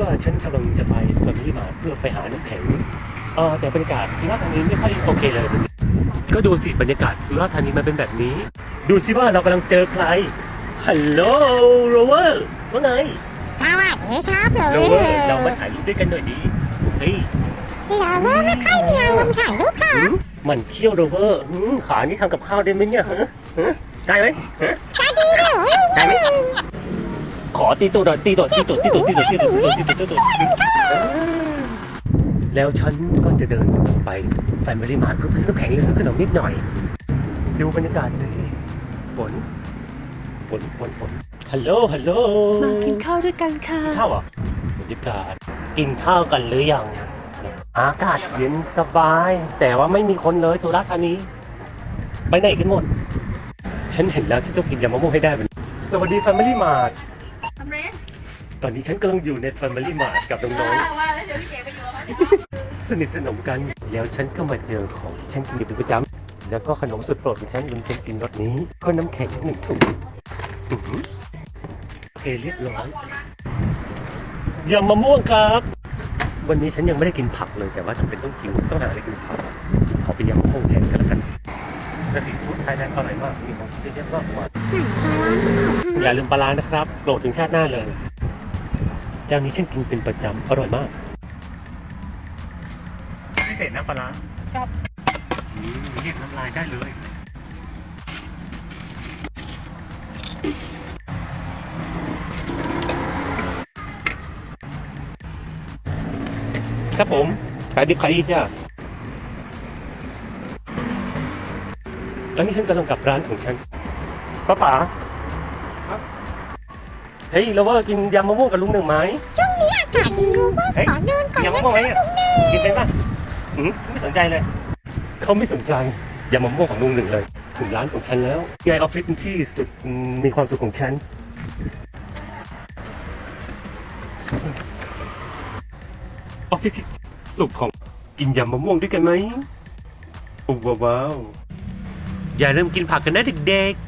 ว่าฉันกำลังจะไปสวนที่มาเพื่อไปหาน้ำแข็งเออแต่บรรยากาศสุราษฎร์ธานีไม่ค่อยโอเคเลยวันนี้ก็ดูสิบรรยากาศสุราษฎร์ธานีมันเป็นแบบนี้ ดูสิว่าเรากำลังเจอใครฮัลโหลโรเวอร์ว่าไงสวัสดีครับโรโรเวเวออร์ร์เรามาถ่ายรูปด้วยกันหน่อยดีเฮ้ยโรเวอร์ไม่ค่อยมีอารมณ์ถ่ายรูปค่ะหืมมันเคี่ยวโรเวอร์หืมขานี่ทำกับข้าวได้ไหมเนี่ยฮะฮะได้ไหมฮะจะดีเหรอได้ไหม ขอตีตูดหน่อยตีตูดตีตูดตีตูดตีตูดตีตูดตีตูดตีตูดแล้วฉันก็จะเดินไปแฟมิลี่มาร์ทเพื่อซื้อน้ำแข็งหรือซื้อขนมนิดหน่อย ดูบรรยากาศสิฝน ฝนฝนฝนฮัลโหลฮัลโหลมากินข้าวด้วยกันค่ะข้าวอะบรรยากาศกินข้าวกันหรือยังอากาศเย็นสบาย แต่ว่าไม่มีคนเลยสุราษฎร์ธานีไปไหนกันหมด ฉันเห็นแล้วฉันต้องกินยำมะม่วงให้ได้เป็นสวัสดีแฟมิลี่มาร์ท เรนตอนนี้ฉันกำลังอยู่ในแฟมิลี่มาร์ทกับน้องว่าว่าแล้วเดี๋ยวพี่เก๋ไปอยู่กับเขา ๆ สนิทสนมกัน แล้วฉันก็มาเจอของที่ฉันกินอยู่เป็นประจำแล้วก็ขนมสุดโปรดของฉันลืมฉันกินรสนี้ ก็น้ำแข็งหนึ่งถุงอื้อหือโอเคเรียบร้อยยำมะม่วงครับ วันนี้ฉันยังไม่ได้กินผักเลยแต่ว่าจำเป็นต้องกินต้องหาอะไรกินผักขอเป็นยำมะม่วงแทนกันแล้วกันสตรีทฟู้ดไทยแลนด์อร่อยมากมีของกินเยอะมากมาย อย่าลืมปลาร้านะครับโปรดถึงชาติหน้าเลยเจ้านี้ฉันกินเป็นประจำอร่อยมากพิเศษนะปลาร้าครับเรียกน้ำลายได้เลยครับผมขายดิบขายดีจ้ะตอนนี้ฉันกำลังกลับร้านของฉันป้าป๋า เฮ้ยเราว่ากินยำมะม่วงกับลุงหนึ่งไหมช่วงนี้อากาศดีโรเวอร์เฮ้ยขอเดินก่อนยำนะมะม่วงไหมคะอะกินเป็นป่ะอืมไม่สนใจเลย เขาไม่สนใจยำมะม่วงของลุงหนึ่งเลย ถึงร้านของฉันแล้วยายออฟฟิศที่สุดอืมมีความสุขของฉันออฟฟิศที่สุขของกินยำมะม่วงด้วยกันไหมโอ้ว้าวอย่าลืมกินผักกันนะเด็กๆ